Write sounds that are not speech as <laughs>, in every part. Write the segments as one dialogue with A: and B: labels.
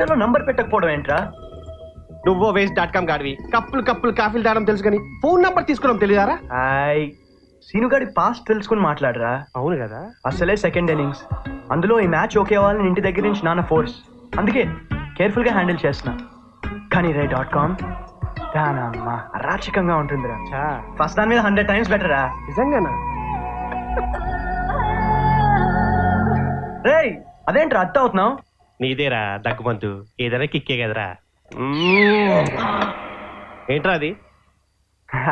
A: టైటిల్లో నంబర్ పెట్టకపోవడం ఏంట్రా?
B: నువ్వో వేస్ట్ డాట్ కామ్ గాడివి. కప్పులు కప్పులు కాఫీలు తాగడం తెలుసు కానీ ఫోన్ నంబర్ తీసుకోవడం తెలియదారా?
A: హాయ్ సీనుగాడి పాస్ట్ తెలుసుకుని మాట్లాడరా?
B: అవును కదా.
A: అసలే సెకండ్ ఇన్నింగ్స్ అందులో ఈ మ్యాచ్ ఓకే అవ్వాలని ఇంటి దగ్గర నుంచి నాన్న ఫోర్స్ అందుకే కేర్ఫుల్గా హ్యాండిల్ చేస్తున్నా. కానీ రే డాట్ కామ్ దానమ్మా అరాచకంగా ఉంటుందిరా. ఫస్ట్ దాని మీద హండ్రెడ్ టైమ్స్ బెటరా
B: నిజంగానా?
A: రేయ్ అదేంట్రా అత్త అవుతున్నావు?
B: నీదేరా దగ్గుమంతు ఏదైనా కిక్కే కదరా. ఏంట్రా అది?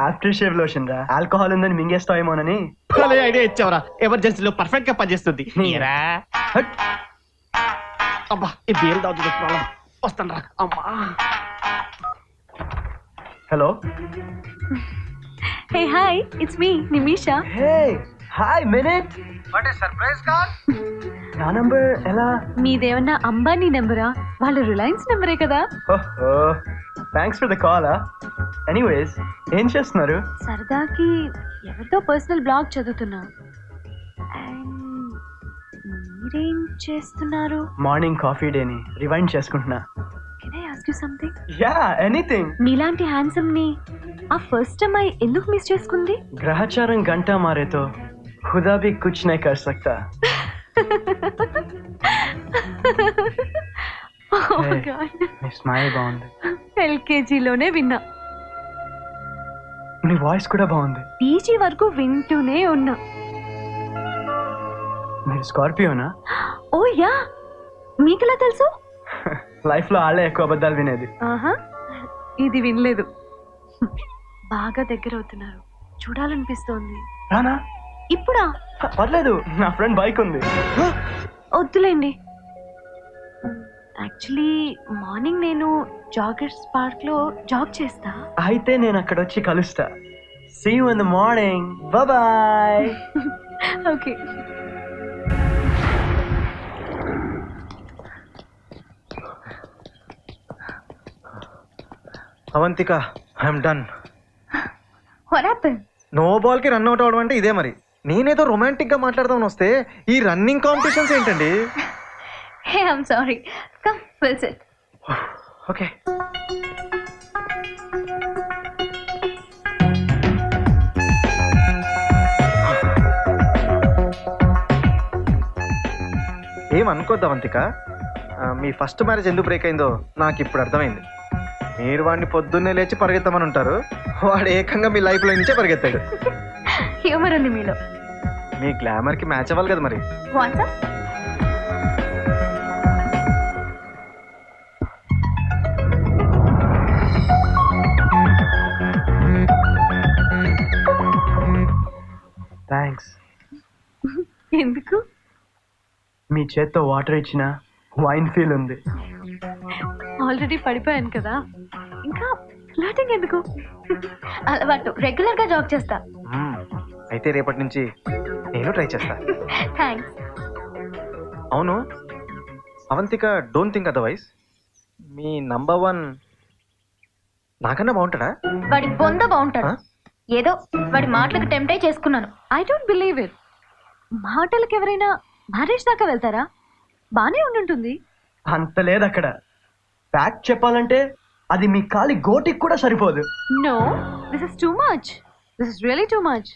A: ఆఫ్టర్ షేవ్ లోషన్ రా. ఆల్కహాల్ ఉందని మింగేస్తావేమోనని.
B: భలే ఐడియా ఇచ్చావరా. ఎమర్జెన్సీలో పర్ఫెక్ట్గా పనిచేస్తుంది?
A: హట్.
B: అబ్బా ఈ బీర్ ప్రాబ్లం వస్తాను రా. అమ్మా.
A: Hello?
C: Hey hi it's me Nimisha
A: hey hi minute what surprise call నా నంబర్ ఎలా?
C: మీదేమన్నా అంబానీ నెంబరా? వాళ్ళ రిలయన్స్ నెంబరే కదా.
A: ఓహో thanks for the call anyways ఏం చేస్తున్నారు?
C: సరదాకి ఎవరితో పర్సనల్ బ్లాగ్ చదువుతున్నా. And మీరేం చేస్తున్నారు?
A: మార్నింగ్ కాఫీ డేని రివైండ్ చేసుకుంటున్నా.
C: Can I ask you something
A: ya anything
C: మీలాంటి హ్యాండ్సమ్ని ఆ ఫస్ట్ టైం ఐ ఎందుకు మిస్ చేసుకుంది?
A: గ్రహచారం గంట మారేతో హుదా భీ కుచ్ నహీ కర్ సక్తా. <laughs> నీ స్మైల్ బాగుంది
C: ఎల్కేజీలోనే విన్నా.
A: నీ వాయిస్ కూడా బాగుంది.
C: పీజీ వరకు వింటూనే ఉన్నా.
A: మీరు స్కార్పియోనా?
C: ఓ యా. మీకెలా తెలుసు?
A: లైఫ్లో ఆలే ఎక్కువ అబద్ధాలు వినేది.
C: ఆహా. ఇది వినలేదు. బాగా దగ్గర అవుతున్నారు. చూడాలనిపిస్తోంది.
A: రానా?
C: ఇప్పుడా?
A: పర్లేదు నా ఫ్రెండ్ బైక్ ఉంది.
C: వద్దులేండి. యాక్చువల్లీ మార్నింగ్ నేను జాగర్స్ పార్క్లో జాగ్ చేస్తా.
A: అయితే నేను అక్కడ వచ్చి కలుస్తా. See you in the morning
C: bye
D: okay. Avantika I'm
C: done what
D: happen no Balki run out అవడం అంటే ఇదే మరి. నేనేదో రొమాంటిక్గా మాట్లాడదామని వస్తే ఈ రన్నింగ్ కాంపిటీషన్స్ ఏంటండి?
C: Hey I'm sorry come will sit
D: okay ఏం అనుకోద్దు అవంతిక ఆ, మీ ఫస్ట్ మ్యారేజ్ ఎందుకు బ్రేక్ అయిందో నాకు ఇప్పుడు అర్థమైంది. మీరు వాడిని పొద్దున్నే లేచి పరిగెత్తమని ఉంటారు. వాడు ఏకంగా మీ లైఫ్లో నుంచే పరిగెత్తాడు. <laughs>
C: హ్యూమర్ ఉంది మీలో.
D: మీ గ్లామర్కి మ్యాచ్ అవ్వాలి కదా మరి?
C: వాట్సాప్
A: థ్యాంక్స్
C: ఎందుకు?
A: మీ చేత్తో వాటర్ ఇచ్చిన వైన్ ఫీల్ ఉంది.
C: ఆల్రెడీ పడిపోయాను కదా. ఇంకా ఫ్లాటింగ్ ఎందుకు? అలవాటు. రెగ్యులర్గా జాగ్ చేస్తా.
D: అయితే రేపటి నుంచి నేను ట్రై చేస్తా.
C: థ్యాంక్స్
D: అవును. అవంతిక డోంట్ థింక్ అదర్వైజ్ మీ నంబర్ వన్ నాకన్నా బాగుంటాడా?
E: వాడి బొంద బాగుంటాడు? ఏదో వాడి మాటలకు టెంప్టే చేసుకున్నాను.
C: ఐ డోంట్ బిలీవ్ ఇట్ మాటలకు ఎవరైనా మ్యారేజ్ దాకా వెళ్తారా? బానే ఉండుంటుంది.
A: అంత లేదు అక్కడ ఫ్యాక్ట్ చెప్పాలంటే అది మీ కాలి గోటికి కూడా సరిపోదు.
C: No this is too much this is really too much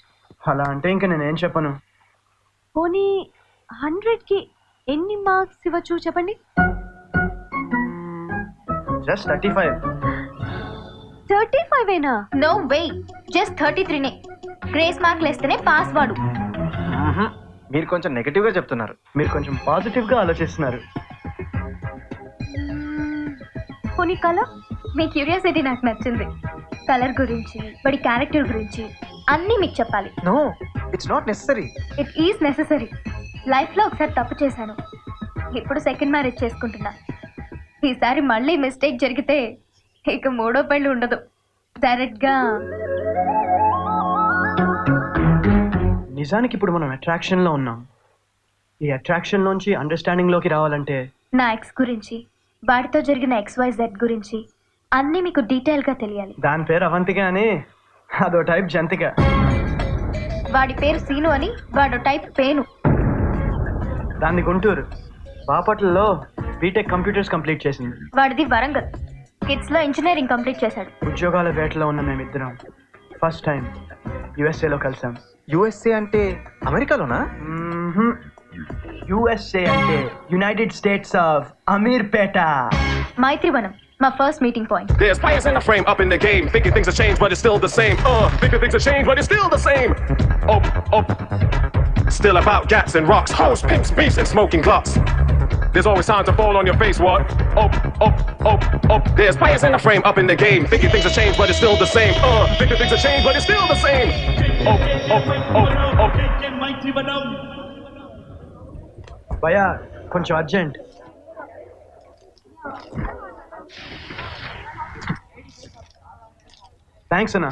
A: అలా అంటే ఇంకా నేనేం చెప్పను.
C: పోనీ హండ్రెడ్కి ఎన్ని మార్క్స్ ఇవ్వచ్చు చెప్పండి?
A: Just thirty five.
C: Thirty five ఏనా
E: నో వే జస్ట్ థర్టీ త్రీనే. గ్రేస్ మార్క్ లేస్తేనే పాస్ వాడు.
D: మీరు కొంచెం నెగటివ్గా చెప్తున్నారు.
A: మీరు కొంచెం పాజిటివ్గా ఆలోచిస్తున్నారు
C: పోనీ కలర్?
E: మీ క్యూరియాసిటీ నాకు నచ్చింది. కలర్ గురించి వాడి క్యారెక్టర్ గురించి. అన్నీ మీకు చెప్పాలి.
D: No it's not necessary
E: it is necessary లైఫ్లో ఒకసారి తప్పు చేశాను. ఇప్పుడు సెకండ్ మ్యారేజ్ చేసుకుంటున్నా. ఈసారి మళ్ళీ మిస్టేక్ జరిగితే ఇక మూడో పెళ్ళి ఉండదు. డైరెక్ట్గా
A: నిజానికి ఇప్పుడు మనం అట్రాక్షన్లో ఉన్నాం. ఈ అట్రాక్షన్ లోంచి అండర్స్టాండింగ్లోకి రావాలంటే
E: నా ఎక్స్ గురించి వాడితో జరిగిన ఎక్స్ వై జెడ్ గురించి అన్నీ మీకు డీటెయిల్గా తెలియాలి.
A: దాని పేరు అవంతిక అని అదో టైప్ జంతిక.
E: వాడి పేరు సీను అని వాడు టైప్ పేను.
A: దాన్ని గుంటూరు. బాపట్లలో బీటెక్ కంప్యూటర్స్ కంప్లీట్ చేసింది.
E: వాడిది వరంగల్. కిడ్స్లో ఇంజనీరింగ్ కంప్లీట్ చేశాడు.
A: ఉద్యోగాల వేటలో ఉన్న మేమిద్దరం. ఫస్ట్ టైం యుఎస్ఏలో కలిసాం.
D: యుఎస్ఏ అంటే అమెరికాలోనా?
A: యుఎస్ఏ అంటే United States of Ameerpet
E: Maitrivanam. మా first meeting point
F: There's players in the frame, up in the game, thinking things have changed, but it's still the same. Uh, thinking things have changed, but it's still the same. Oh, oh. Still about gats and rocks, hoes, pimps, beefs, and smoking glocks. There's always time to fall on your face, what? Oh, oh, oh, oh. There's players in the frame, up in the game, thinking things have changed, but it's still the same. Uh, thinking things have changed, but it's still the same. Oh, oh, oh, oh.
A: భయా కొంచెం urgent thanks అన్న.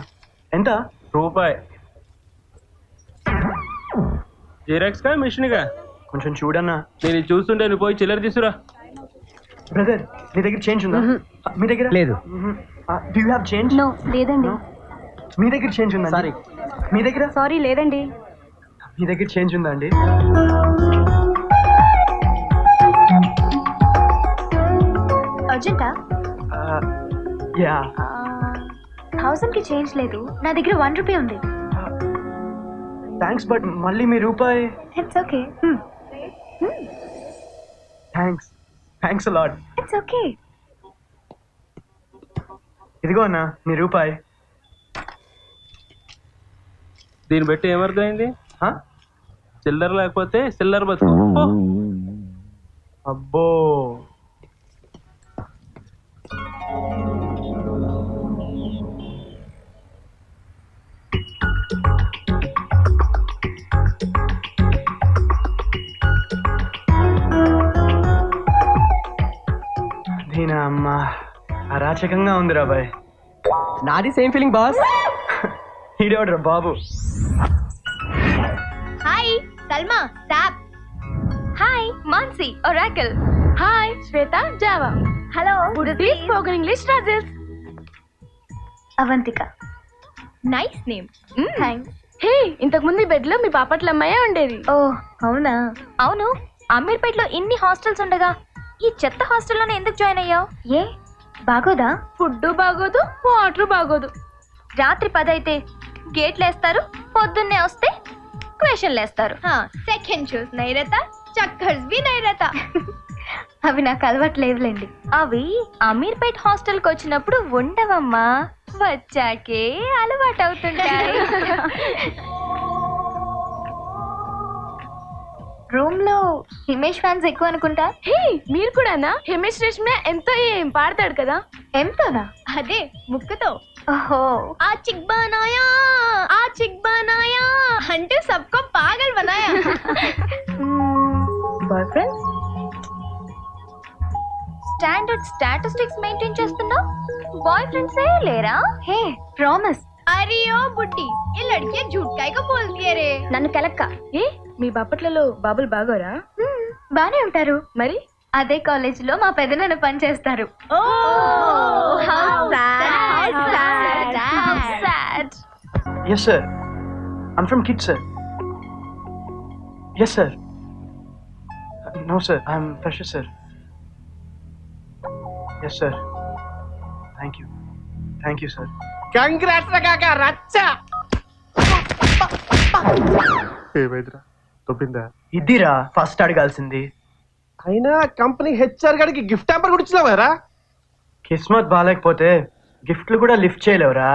A: ఎంత?
G: రూపాయి. Xerox కా మిషన్గా
A: కొంచెం చూడన్నా.
G: నేను ఇది చూస్తుంటే నువ్వు పోయి చిల్లర తీసురా
A: బ్రదర్ మీ దగ్గర చేంజ్ ఉందా? మీ దగ్గర?
B: లేదు.
A: Do you have change
E: no లేదండి.
A: మీ దగ్గర చేంజ్ ఉందా
B: Sorry.
A: మీ దగ్గర?
E: సారీ లేదండి.
A: మీ దగ్గర చేంజ్ ఉందా అండి?
E: అర్జెంటా?
A: యా
E: థౌసండ్కి చేంజ్ లేదు. నా దగ్గర వన్ రూపీ ఉంది.
A: థ్యాంక్స్ బట్ మళ్ళీ మీ రూపాయి?
E: ఇట్స్ ఓకే
A: థ్యాంక్స్ థ్యాంక్స్ లాడ్
E: ఇట్స్ ఓకే
A: ఇదిగో అన్న మీ రూపాయి.
G: దీన్ని బట్టి ఏమర్థమైంది? చిల్లర లేకపోతే చిల్లర బతుకు.
A: అబ్బో. అరాచకంగా ఉంది రాబాయ్
B: నాది సేమ్ ఫీలింగ్ బాస్
A: ఈడేవడ్రా బాబు.
E: Hi Salma SAP hi Mansi Oracle
C: hi Shweta Java
E: hello
C: buddy spoken English రాజెస్
E: Avantika nice name thanks
C: hey ఇంతకు ముందు బెడ్లో మీ పాపట్ల అమ్మాయే ఉండేది.
E: ఓ అవునా? అవును. అమీర్పేటలో ఇన్ని హాస్టల్స్ ఉండగా ఈ చెత్త హాస్టల్లోనే ఎందుకు జాయిన్ అయ్యావు? ఏ? బాగోదా?
C: ఫుడ్ బాగోదు వాటర్ బాగోదు.
E: రాత్రి పదైతే గేట్లు వేస్తారు పొద్దున్నే వస్తే క్వశ్చన్లు వేస్తారు సెకండ్ చూస్ నైరత చక్కర్స్ బి నైరత. <laughs> అవి నాకు అలవాట్లేవులేండి అవి అమీర్పేట్ హాస్టల్కి వచ్చినప్పుడు ఉండవమ్మా. వచ్చాకే అలవాటు అవుతుంటాయి <laughs> రూమ్లో హిమేష్ ఫ్యాన్స్ ఎక్కువ అనుకుంటా?
C: హే మీరు కూడానా? హిమేష్ రేష్మ ఎంతో పాడతాడు కదా?
E: ఎంతోనా? అదే ముక్కుతో. ఓహో. ఆ చిక్ బనాయా ఆ చిక్ బనాయా అంటే సబ్కో పాగల్ బనాయా. Boy friends standard statistics maintain చేస్తున్నావు బాయ్ ఫ్రెండ్స్ ఏ లేరా? హే ప్రామిస్ అరే ఓ బుడ్డి ఈ లడ్కే జూట్ కాయక బోల్తీ రే నన్ను కలక్క.
C: ఏ? మీ బాపట్లలో బాబులు బాగోరా?
E: బానే ఉంటారు.
C: మరి?
E: అదే కాలేజ్లో మా పెద్దనాన్న పని చేస్తారు.
A: Yes sir I'm from kid sir yes sir no sir I'm fresher sir yes sir thank you thank you sir
B: congrats కాక రచ్చ ఏమైందిరా? తొప్పిందా
A: ఇదిరా ఫస్ట్ అడగాల్సింది.
B: అయినా కంపెనీ హెచ్ఆర్ గారికి గిఫ్ట్ హ్యాంపర్ కూడా ఇచ్చినావారా
A: కిస్మత్ బాగాలేకపోతే గిఫ్ట్లు కూడా లిఫ్ట్ చేయలేవురా.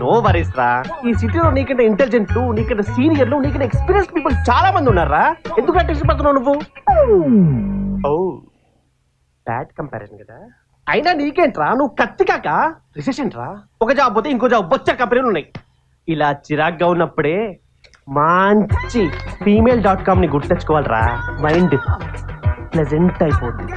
B: నో వరీస్ రా. ఈ సిటీలో నీకంటే ఇంటెలిజెంట్ నీకంటే సీనియర్లు నీకంటే ఎక్స్పీరియన్స్ పీపుల్ చాలా మంది ఉన్నారా? ఎందుకు టెన్షన్ పడుతున్నావు నువ్వు? ఓ బ్యాడ్ కంపారిజన్ కదా. అయినా నీకేంట్రా? నువ్వు కత్తి కాక రిసెషన్ రా. ఒక జాబ్ పోతే ఇంకో జాబ్ బొచ్చ కంపెనీలు ఉన్నాయి. ఇలా చిరాగ్గా ఉన్నప్పుడే మంచి ఫీమేల్ డాట్ కామ్ని గుర్తెచ్చుకోవాలరా. మైండ్ ప్లెజెంట్ అయిపోద్ది.